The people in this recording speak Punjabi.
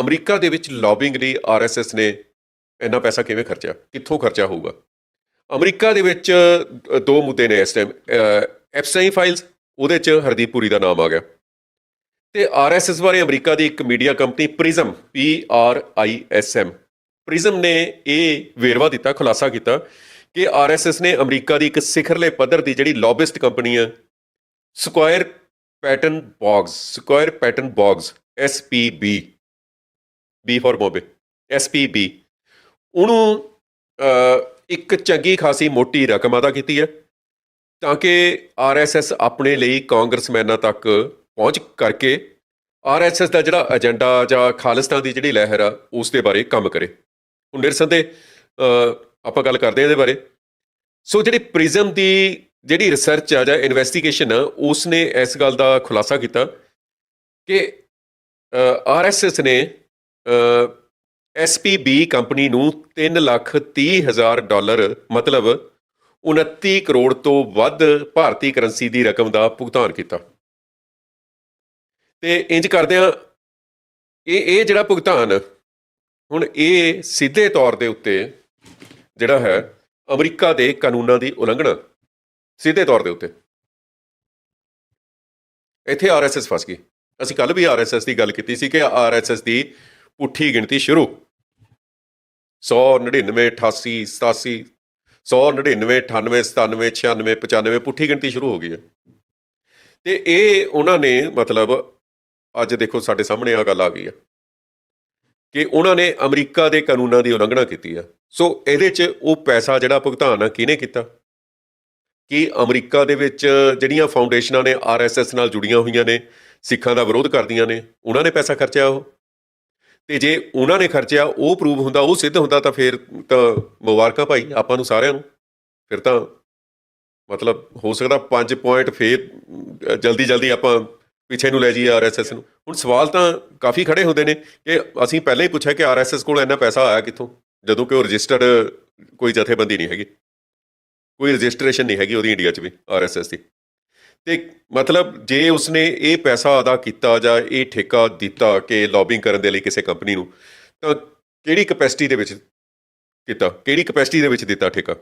ਅਮਰੀਕਾ ਦੇ ਵਿੱਚ ਲੌਬਿੰਗ ਲਈ ਆਰਐਸਐਸ ਨੇ ਇੰਨਾ ਪੈਸਾ ਕਿਵੇਂ ਖਰਚਿਆ? ਕਿੱਥੋਂ ਖਰਚਾ ਹੋਊਗਾ? ਅਮਰੀਕਾ ਦੇ ਵਿੱਚ ਦੋ ਮੁੱਦੇ ਨੇ ਇਸ ਟਾਈਮ ਐਫਸਾਈ ਫਾਈਲਸ ਉਹਦੇ ਚ ਹਰਦੀਪ ਪੁਰੀ ਦਾ ਨਾਮ ਆ ਗਿਆ। ਤੇ ਆਰਐਸਐਸ ਬਾਰੇ ਅਮਰੀਕਾ ਦੀ ਇੱਕ media company Prism P R I S M Prism ਨੇ ਇਹ ਵੇਰਵਾ ਦਿੱਤਾ, ਖੁਲਾਸਾ ਕੀਤਾ ਕਿ ਆਰਐਸਐਸ ਨੇ ਅਮਰੀਕਾ ਦੀ ਇੱਕ ਸਿਖਰਲੇ ਪੱਧਰ ਦੀ ਜਿਹੜੀ ਲੌਬਿਸਟ ਕੰਪਨੀ ਹੈ Squire Patton Boggs Squire Patton Boggs SPB B for ਬੋਬੇ SPB ਉਹਨੂੰ ਇੱਕ ਚੰਗੀ ਖਾਸੀ ਮੋਟੀ ਰਕਮ ਅਦਾ ਕੀਤੀ ਹੈ, ਤਾਂ ਕਿ ਆਰਐਸਐਸ ਆਪਣੇ ਲਈ ਕਾਂਗਰਸਮੈਨਾਂ ਤੱਕ ਪਹੁੰਚ ਕਰਕੇ ਆਰਐਸਐਸ ਦਾ ਜਿਹੜਾ ਏਜੰਡਾ ਜਾਂ ਖਾਲਿਸਤਾਨ ਦੀ ਜਿਹੜੀ ਲਹਿਰ ਆ, ਉਸ ਦੇ ਬਾਰੇ ਕੰਮ ਕਰੇ। ਹੁਣ ਨਿਰਸੰਦੇ ਆਪਾਂ ਗੱਲ ਕਰਦੇ ਹਾਂ ਇਹਦੇ ਬਾਰੇ। ਸੋ ਜਿਹੜੀ ਪ੍ਰਿਜ਼ਮ ਦੀ ਜਿਹੜੀ ਰਿਸਰਚ ਆ ਜਾਂ ਇਨਵੈਸਟੀਗੇਸ਼ਨ ਆ ਉਸ ਨੇ ਇਸ ਗੱਲ ਦਾ ਖੁਲਾਸਾ ਕੀਤਾ ਕਿ ਆਰਐਸਐਸ ਨੇ ਐਸਪੀਬੀ ਕੰਪਨੀ ਨੂੰ 3 ਲੱਖ 30 ਹਜ਼ਾਰ ਡਾਲਰ, ਮਤਲਬ 29 ਕਰੋੜ ਤੋਂ ਵੱਧ ਭਾਰਤੀ ਕਰੰਸੀ ਦੀ ਰਕਮ ਦਾ ਭੁਗਤਾਨ ਕੀਤਾ। ਤੇ ਇੰਜ ਕਰਦਿਆਂ ਇਹ ਇਹ ਜਿਹੜਾ ਭੁਗਤਾਨ, ਹੁਣ ਇਹ ਸਿੱਧੇ ਤੌਰ ਦੇ ਉੱਤੇ ਜਿਹੜਾ ਹੈ, ਅਮਰੀਕਾ ਦੇ ਕਾਨੂੰਨਾਂ ਦੀ ਉਲੰਘਣਾ, ਸਿੱਧੇ ਤੌਰ ਦੇ ਉੱਤੇ। ਇੱਥੇ ਆਰਐਸਐਸ ਫਸ ਗਈ। ਅਸੀਂ ਕੱਲ ਵੀ ਆਰਐਸਐਸ ਦੀ ਗੱਲ ਕੀਤੀ ਸੀ ਕਿ ਆਰਐਸਐਸ ਦੀ ਪੁੱਠੀ ਗਿਣਤੀ ਸ਼ੁਰੂ। 100 99 88 87 100 99 98 97 96 95 ਪੁੱਠੀ ਗਿਣਤੀ ਸ਼ੁਰੂ ਹੋ ਗਈ ਹੈ। ਤੇ ਇਹ ਉਹਨਾਂ ਨੇ ਮਤਲਬ ਅੱਜ ਦੇਖੋ ਸਾਡੇ ਸਾਹਮਣੇ ਆ ਗੱਲ ਆ ਗਈ ਹੈ ਕਿ ਉਹਨਾਂ ਨੇ ਅਮਰੀਕਾ ਦੇ ਕਾਨੂੰਨਾਂ ਦੀ ਉਲੰਘਣਾ ਕੀਤੀ ਹੈ ਸੋ ਇਹਦੇ 'ਚ ਉਹ ਪੈਸਾ ਜਿਹੜਾ ਭੁਗਤਾਨ ਆ, ਕਿਹਨੇ ਕੀਤਾ? ਕਿ ਅਮਰੀਕਾ ਦੇ ਵਿੱਚ ਜਿਹੜੀਆਂ ਫਾਊਂਡੇਸ਼ਨਾਂ ਨੇ ਆਰਐਸਐਸ ਨਾਲ ਜੁੜੀਆਂ ਹੋਈਆਂ ਨੇ, ਸਿੱਖਾਂ ਦਾ ਵਿਰੋਧ ਕਰਦੀਆਂ ਨੇ, ਉਹਨਾਂ ਨੇ ਪੈਸਾ ਖਰਚਿਆ ਉਹ। ਤੇ ਜੇ ਉਹਨਾਂ ਨੇ ਖਰਚਿਆ, ਉਹ ਪ੍ਰੂਵ ਹੁੰਦਾ, ਉਹ ਸਿੱਧ ਹੁੰਦਾ, ਤਾਂ ਫਿਰ ਤਾਂ ਮੁਬਾਰਕਾਂ ਭਾਈ, ਆਪਾਂ ਨੂੰ ਸਾਰਿਆਂ ਨੂੰ। ਫਿਰ ਤਾਂ ਮਤਲਬ ਹੋ ਸਕਦਾ 5 ਪੁਆਇੰਟ ਫੇਰ ਜਲਦੀ ਜਲਦੀ ਆਪਾਂ ਪਿੱਛੇ ਨੂੰ ਲੈ ਜਾਈਏ ਆਰਐਸਐਸ ਨੂੰ। ਹੁਣ ਸਵਾਲ ਤਾਂ ਕਾਫੀ ਖੜੇ ਹੁੰਦੇ ਨੇ ਕਿ ਅਸੀਂ ਪਹਿਲਾਂ ਹੀ ਪੁੱਛਿਆ ਕਿ ਆਰਐਸਐਸ ਕੋਲ ਇੰਨਾ ਪੈਸਾ ਆਇਆ ਕਿੱਥੋਂ? ਜਦੋਂ ਕਿ ਉਹ ਰਜਿਸਟਰਡ ਕੋਈ ਜਥੇਬੰਦੀ ਨਹੀਂ ਹੈਗੀ। ਕੋਈ ਰਜਿਸਟ੍ਰੇਸ਼ਨ ਨਹੀਂ ਹੈਗੀ ਉਹਦੀ ਇੰਡੀਆ 'ਚ ਵੀ ਆਰਐਸਐਸ ਦੀ। ਤੇ ਮਤਲਬ ਜੇ ਉਸਨੇ ਇਹ ਪੈਸਾ ਅਦਾ ਕੀਤਾ ਜਾਂ ਇਹ ਠੇਕਾ ਦਿੱਤਾ ਕਿ ਲੌਬਿੰਗ ਕਰਨ ਦੇ ਲਈ ਕਿਸੇ ਕੰਪਨੀ ਨੂੰ, ਤਾਂ ਕਿਹੜੀ ਕਪੈਸਿਟੀ ਦੇ ਵਿੱਚ ਕੀਤਾ? ਕਿਹੜੀ ਕਪੈਸਿਟੀ ਦੇ ਵਿੱਚ ਦਿੱਤਾ ਠੇਕਾ?